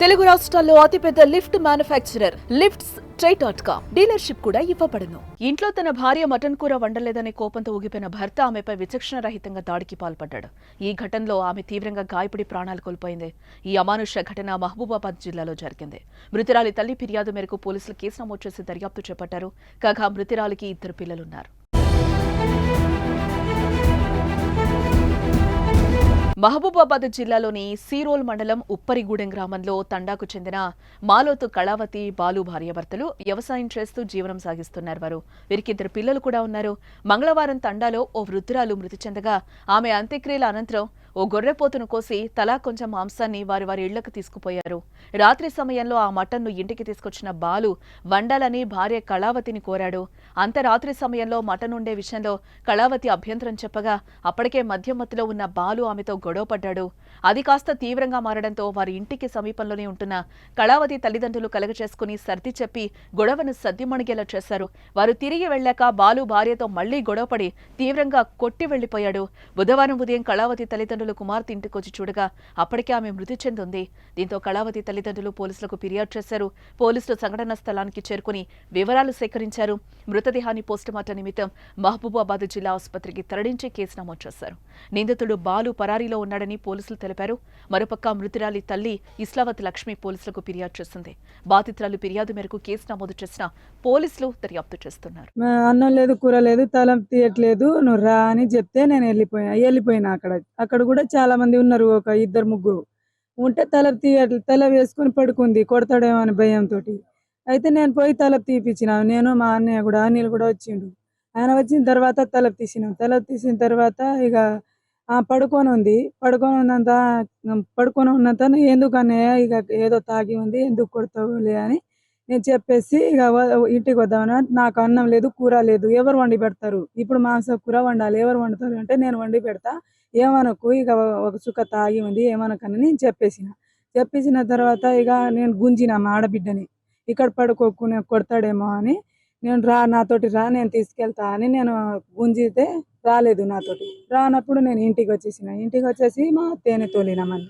తెలుగు రాష్ట్రాల్లో అతిపెద్ద lift manufacturer lifts try dot com dealership కూడా ఇవ్వబడును. ఇంట్లో తన భార్య మటన్ కూర వండలేదనే కోపంతో ఊగిపోయిన భర్త ఆమెపై విచక్షణ రహితంగా దాడికి పాల్పడ్డాడు. ఈ ఘటనలో ఆమె తీవ్రంగా గాయపడి ప్రాణాలు కోల్పోయింది. ఈ అమానుష ఘటన మహబూబాబాద్ జిల్లాలో జరిగింది. మృతురాలి తల్లి ఫిర్యాదు మేరకు పోలీసులు కేసు నమోదు చేసి దర్యాప్తు చేపట్టారు. కాగా మృతురాలికి ఇద్దరు పిల్లలున్నారు. మహబూబాబాద్ జిల్లాలోని సీరోల్ మండలం ఉప్పరిగూడెం గ్రామంలో తండాకు చెందిన మాలోతు కళావతి బాలు భార్యాభర్తలు వ్యవసాయం చేస్తూ జీవనం సాగిస్తున్నారు వారు. వీరికి ఇద్దరు పిల్లలు కూడా ఉన్నారు. మంగళవారం తండాలో ఓ వృద్ధురాలు మృతి చెందగా ఆమె అంత్యక్రియల అనంతరం ఓ గొర్రెపోతును కోసి తలా కొంచెం మాంసాన్ని వారి వారి ఇళ్ళకు తీసుకుపోయారు. రాత్రి సమయంలో ఆ మటన్ను ఇంటికి తీసుకొచ్చిన బాలు వండాలని భార్య కళావతిని కోరాడు. అంత రాత్రి సమయంలో మటన్ ఉండే విషయంలో కళావతి అభ్యంతరం చెప్పగా అప్పటికే మధ్యమతిలో ఉన్న బాలు ఆమెతో గొడవపడ్డాడు అది కాస్త తీవ్రంగా మారడంతో వారి ఇంటికి సమీపంలోనే ఉంటున్న కళావతి తల్లిదండ్రులు కలగచేసుకుని సర్ది చెప్పి గొడవను సద్దిమణిగేలా చేశారు. వారు తిరిగి వెళ్ళాక బాలు భార్యతో మళ్ళీ గొడవపడి తీవ్రంగా కొట్టి వెళ్ళిపోయాడు బుధవారం ఉదయం కళావతి తల్లిదండ్రులు కుమార్తె ఇంటికొచ్చి చూడగా అప్పటికే ఆమె మృతి చెందుంది. దీంతో కళావతి తల్లిదండ్రులు పోలీసులకు ఫిర్యాదు చేశారు. పోలీసులు సంఘటన స్థలానికి చేరుకుని వివరాలు సేకరించారు. మృతదేహాన్ని పోస్టుమార్టం నిమిత్తం మహబూబాబాద్ జిల్లా ఆసుపత్రికి తరలించి కేసు నమోదు చేశారు. నిందితుడు బాలు పరారీలో ఉన్నాడని పోలీసులు తెలిపారు. మరోపక్క మృతురాలి తల్లి ఇస్లావతి లక్ష్మి పోలీసులకు ఫిర్యాదు చేసింది. బాధితురాలు ఫిర్యాదు మేరకు కేసు నమోదు చేసిన పోలీసులు దర్యాప్తు చేస్తున్నారు. అన్నం లేదు కూర లేదు తలం తీయట్లేదు నువ్వు రా అని చెప్తే నేను వెళ్ళిపోయా. వెళ్ళిపోయినా అక్కడ. అక్కడ కూడా చాలా మంది ఉన్నారు ఒక ఇద్దరు ముగ్గురు. ఉంటే తల తల వేసుకొని పడుకుంది కొడతాడేమో అని భయంతో అయితే నేను పోయి తలపు తీపిచ్చిన నేను మా అన్నయ్య కూడా అనిల్ కూడా వచ్చిండు. ఆయన వచ్చిన తర్వాత తలపు తీసినాం. తలపు తీసిన తర్వాత ఇక ఆ పడుకొని ఉంది. పడుకొని ఉన్నంత పడుకొని ఉన్నంత ఎందుకు ఇక ఏదో తాగి ఉంది ఎందుకు కొడతావులే అని నేను చెప్పేసి ఇక ఇంటికి వద్దామని నాకు అన్నం లేదు కూర లేదు ఎవరు వండి పెడతారు? ఇప్పుడు మాంస కూర వండాలి ఎవరు వండుతారు అంటే నేను వండి పెడతా. ఏమనకు? ఇక ఒక చుక్క తాగి ఉంది ఏమనకని నేను చెప్పేసిన. చెప్పేసిన తర్వాత ఇక నేను గుంజిన మా ఆడబిడ్డని. ఇక్కడ పడుకోకు నేను కొడతాడేమో అని నేను రా నాతోటి రా నేను తీసుకెళ్తా అని నేను గుంజితే రాలేదు నాతోటి. రానప్పుడు నేను ఇంటికి వచ్చేసిన. ఇంటికి వచ్చేసి మా తేనె తోలినామని